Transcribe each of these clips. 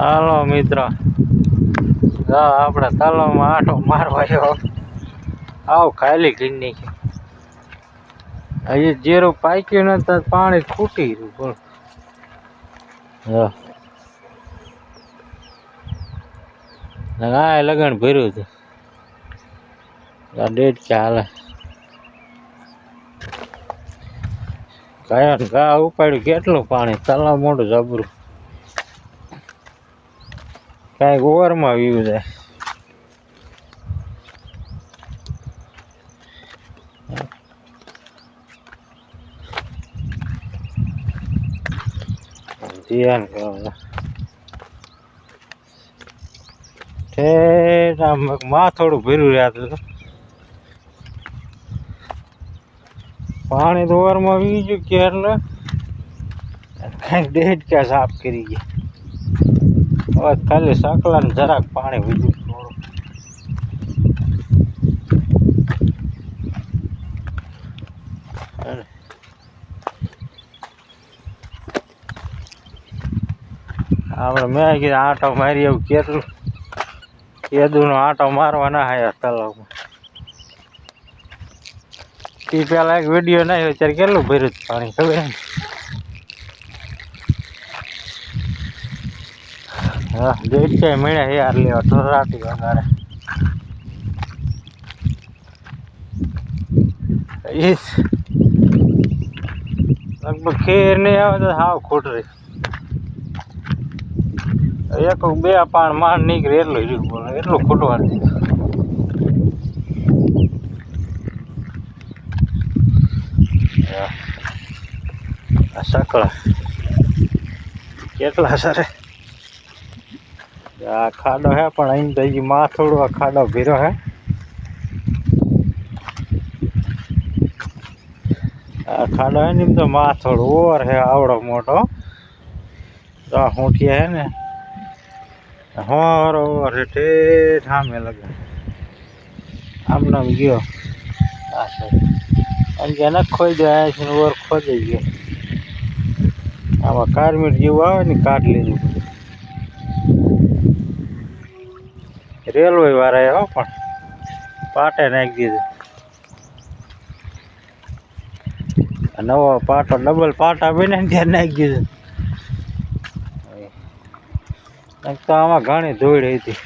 હાલો, મિત્ર. આપણે તલાવમાં આટો મારવા આવ્યો. આવ, ખાલી કરી નાખી. હજી જીરું પાક્યું નથી પાણી ખૂટી રહ્યું બોલ. હા આ લગન ભર્યું હતું આ ડેટ કે હાલે. કયા ઘા ઉપાડ્યું, કેટલું પાણી? તલાવ મોટું જબરું. કાંઈક ઓવરમાં વ્યૂ છે. ધ્યાન માથોડું ભર્યું રહ્યા હતું પાણી તો ઓવરમાં વી ગયું કે એટલે? કાંઈક ડેટ ક્યાં સાફ કરી ગયા. હવે ખાલી સકલાને જરાક પાણી વીજું થોડું આપણે મેં કીધું આંટો મારી એવું કેટલું કેદુનો આંટો મારવા ના હાયા તલાવમાં. તે પેલા એક વીડિયો નાખ્યો, અત્યારે કેટલું ભર્યું પાણી ખબર હા છે મળ્યા હે યાર, લેવા, તો વગાડે ઈસ લગભગ ખેર નહીં આવે તો હાવ ખોટ રહી. એક બે પાણ માર નીકળે, એટલું જ બોલે એટલું ખોટવા આ સકળા. કેટલા સરે. આ ખાડો હે, પણ અહીં તો હજી માથોડો આ ખાડો ભીરો હે. આ ખાડો હે ને તો તો માથોડો ઓર હે, આવડો મોટો. તો આ હોઠિયા હે ને, હોર, ઓર હે ઠેઠ સામે લગે આમનામ ગયો. આ સાહેબ અને કે ખોઈ આ છે ઓર ખોઈ ગયો. આમાં કારમીટ જેવું આવે ને, કાઢ લીધું રેલવે વાળા હો પણ પાટે નાખી દીધું. નવો પાટો ડબલ પાટા બને ત્યાં નાખી દીધું. તો આમાં ઘણી ધૂળ હતી.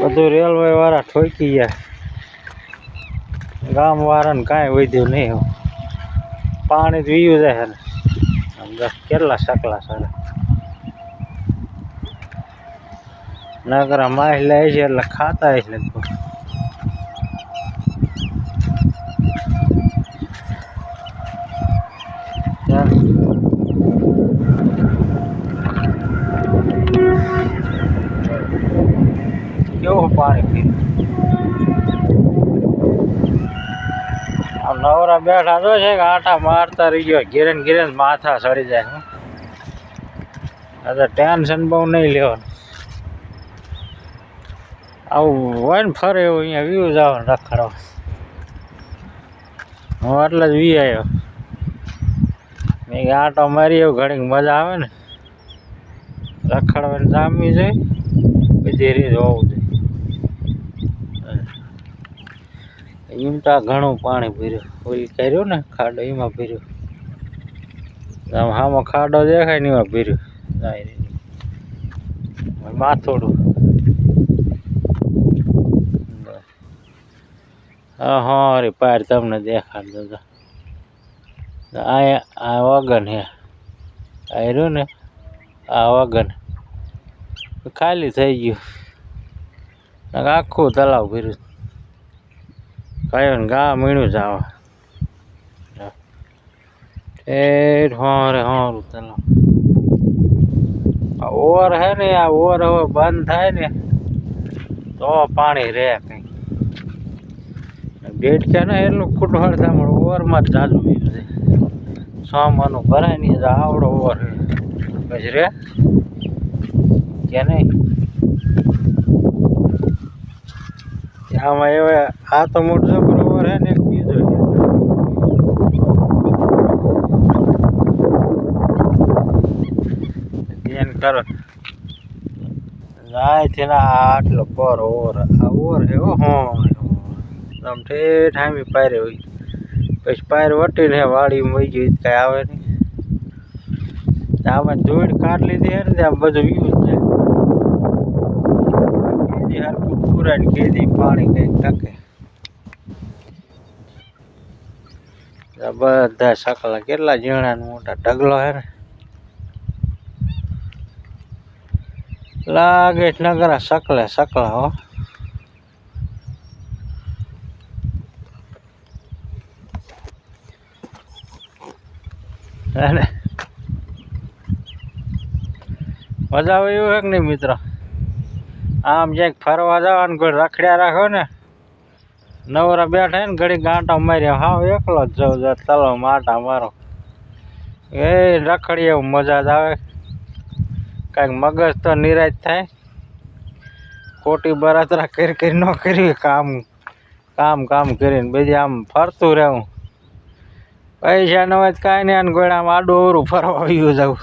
બધું રેલવે વાળા ઠોકી ગયા. ગામ વાળાને કાંઈ વધ્યું નહીં. પાણી તો વીયું જાય ને. કેટલા સકલા સારા નગરા અમારે લે છે એટલે ખાતા હશે લગભગ. ચાલ. કેવું પાણી આમ નવરા બેઠા તો છે કે આટા મારતા રહી ગયો, ઘેરે ને ઘેરે માથા સડી જાય. ટેન્શન બહુ નહીં લેવાનું. આવું હોય ને ફરે એવું અહીંયા વ્યૂ જવાનું રખડવા. હું એટલે જ વી આવ્યો મેં આટો મારી એવું ઘડીક મજા આવે ને. રખડવાની જામી જોઈ બધી રીત હોવું જોઈએ. એમ તો આ ઘણું પાણી ભર્યું. ઓલી કર્યું ને ખાડો, એમાં ભર્યું. આમ હામાં ખાડો દેખાય ને એમાં ભર્યું. માથોડું હા હા રે પાર તમને દેખાડતો તો. આ આ વગન હે. આ રહ્યું ને? આ વગન. ખાલી થઈ ગયું. આખું તલાવ ભર્યું. કયો ને ગા મીણું જ આવે. ઠેઠ હોરે હોરું તલાવ આ ઓવર હે ને, આ ઓવર હવે બંધ થાય ને, તો પાણી રહે ડેટ છે ને, એટલું ખૂટવાડ થાય ઓવરમાં જ ચાલુ રહ્યું છે. સોમાનું ભરાય નહીં આવડો ઓવર પછી રે. કે નહીં? આમાં એવા, આ તો મોટો ઓવર હે ને, એક બીજો કરો. જાય છે આટલો પર ઓર આ ઓર હે, હો. આમ ઠેઠ આમી પાયરે હોય. પછી પાયર વટીને વાડીમાં વહી ગઈ કાંઈ આવે નહીં. આમાં જોઈડ કાઢ લીધી હે ને આમ બધું યુઝ છે. કેદી હરકું પૂરા ને કેદી પાણી કંઈક આ બધા સકલા કેટલા ઝીણા મોટા ઢગલો હે ને. લાગે નગરા સકલે સકલા હો. હે ને? મજા આવે એવું કે નહીં મિત્રો? આમ જ્યાંક ફરવા જવાનું કોઈ રખડ્યા રાખો ને, નવરા બેઠા ને ઘડી ગાંટા માર્યા. હા, એકલો જ જાઉં જા ચાલો માટા મારો. એ રખડીએ એવું મજા જ આવે. કાંઈક મગજ તો નિરાશ થાય. ખોટી બરાતરા કરી કરી ન કરવી કામ કામ કામ કરીને. બીજે આમ ફરતું રહેવું. પૈસા ન હોય તો કાંઈ નહીં, અને ગોળ આમ આડું અવરું ફરવા આવ્યું જવું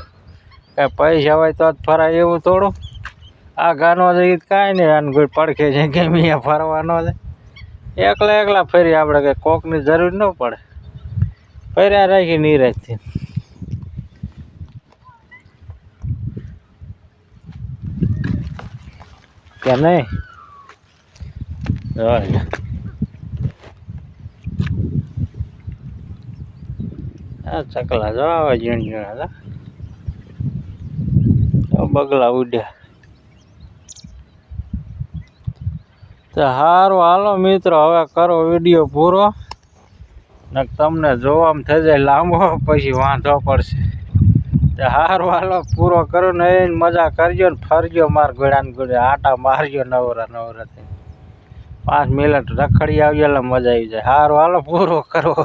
કાંઈ પૈસા હોય તો જ ફરાય એવું થોડું. આ ગાનો જઈએ કાંઈ નહીં કોઈ પડખે છે કે અહીંયા ફરવા ન જાય. એકલા એકલા ફરી આપણે કંઈ કોકની જરૂર ન પડે. ફર્યા રાખી નિરાશથી. કે નહીં હોય આ ચકલા જો આવા જીણ ઝીણા હતા બગલા ઉડ્યા. તો સારું હાલો મિત્રો, હવે કરો વીડિયો પૂરો. ને તમને જોવામાં થઈ જાય લાંબો, પછી વાંધો પડશે. તો સારું હાલો, પૂરો કરો ને એ મજા કરજો ને ફરજો માર ગોળાને ગોળે. આટા મારજો નવરા નવરાથી પાંચ મિનિટ રખડી આવજો એટલે મજા આવી જાય. સારું હાલો, પૂરો કરો.